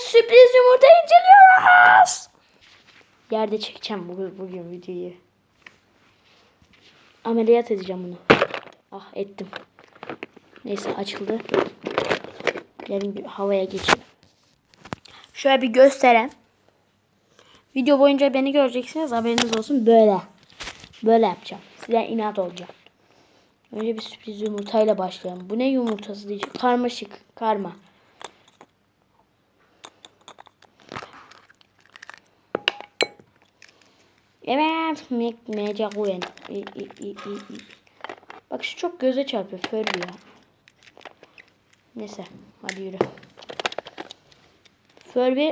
sürpriz yumurta inceliyoruz. Yerde çekeceğim bugün, bugün videoyu. Ameliyat edeceğim bunu. Ah ettim. Neyse açıldı. Gelin havaya geçelim. Şöyle bir göstereyim. Video boyunca beni göreceksiniz. Haberiniz olsun. Böyle. Böyle yapacağım. Size inat olacağım. Önce bir sürpriz yumurtayla başlayalım. Bu ne yumurtası diyeceğim. Karmaşık. Karma. Evet. İ. Bak şu çok göze çarpıyor. Furby ya. Neyse. Hadi yürü. Furby.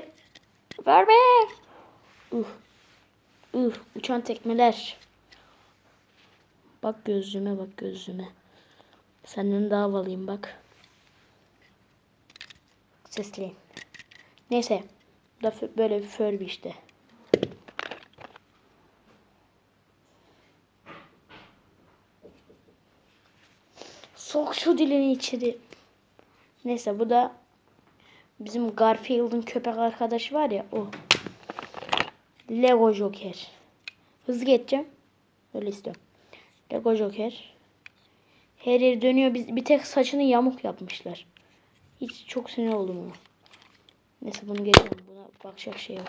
Furby. Uh. Uh. Uçan tekmeler. Bak gözlüğüme bak gözlüğüme. Senden daha havalıyım bak. Sesleyin. Neyse. Da böyle bir Furby işte. Sok şu dilini içeri. Neyse bu da bizim Garfield'ın köpek arkadaşı var ya o. Lego Joker. Hızlı geçeceğim. Öyle istiyorum. Lego Joker. Her yeri dönüyor. Bir, bir tek saçını yamuk yapmışlar. Hiç çok sinir oldum ona. Neyse bunu geçelim. Buna bakacak şey yok.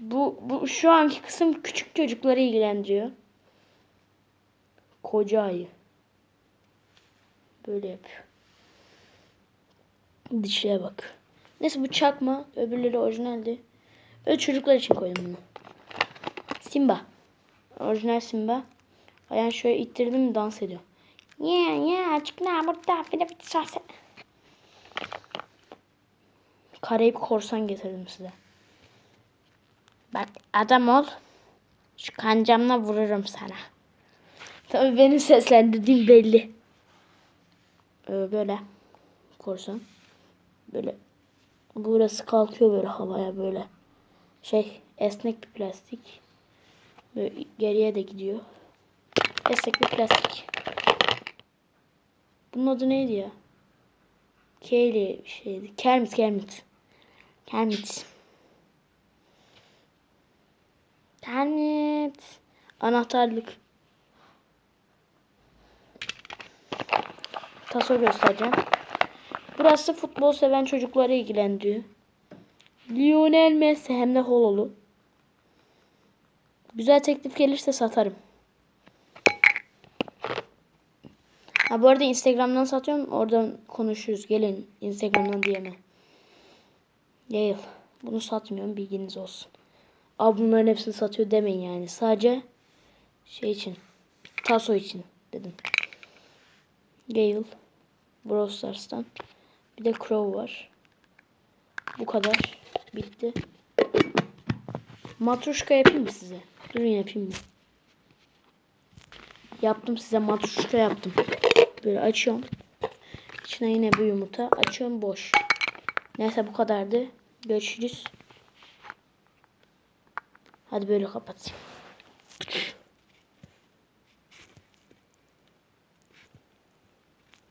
Bu, bu şu anki kısım küçük çocukları ilgilendiriyor. Koca ayı. Böyle yapıyor. Dişliğe bak. Neyse bu çakma. Öbürleri orijinaldi. Öyle çocuklar için koydum bunu. Simba. Orijinal Simba. Ayağını şöyle ittirdim dans ediyor. Ya açık ne burada bir de bir sase. Karayip korsan getirdim size. Bak adam ol. Şu kancamla vururum sana. Tabii benim seslendirdiğim belli. Ee, böyle korsan. Böyle burası kalkıyor böyle havaya böyle. Şey esnek bir plastik. Böyle geriye de gidiyor. Esnek bir plastik. Bunun adı neydi ya? Kayli bir şeydi. Kermit Kermit. Kermit. Kermit. Anahtarlık. Taso göstereceğim. Burası futbol seven çocukları ilgilendiriyor. Lionel Messi hem de Hololu. Güzel teklif gelirse satarım. Ha bu arada Instagram'dan satıyorum. Oradan konuşuruz. Gelin Instagram'dan diyeme. Yayıl. Bunu satmıyorum. Bilginiz olsun. Abi bunların hepsini satıyor demeyin yani. Sadece şey için. Taso için dedim. Gale. Brawl Stars'tan. Bir de Crow var. Bu kadar. Bitti. Matruşka yapayım mı size? Durun yapayım mı? Yaptım size matruşka yaptım. Böyle açıyorum. İçine yine bir yumurta. Açıyorum boş. Neyse bu kadardı. Görüşürüz. Hadi böyle kapatayım.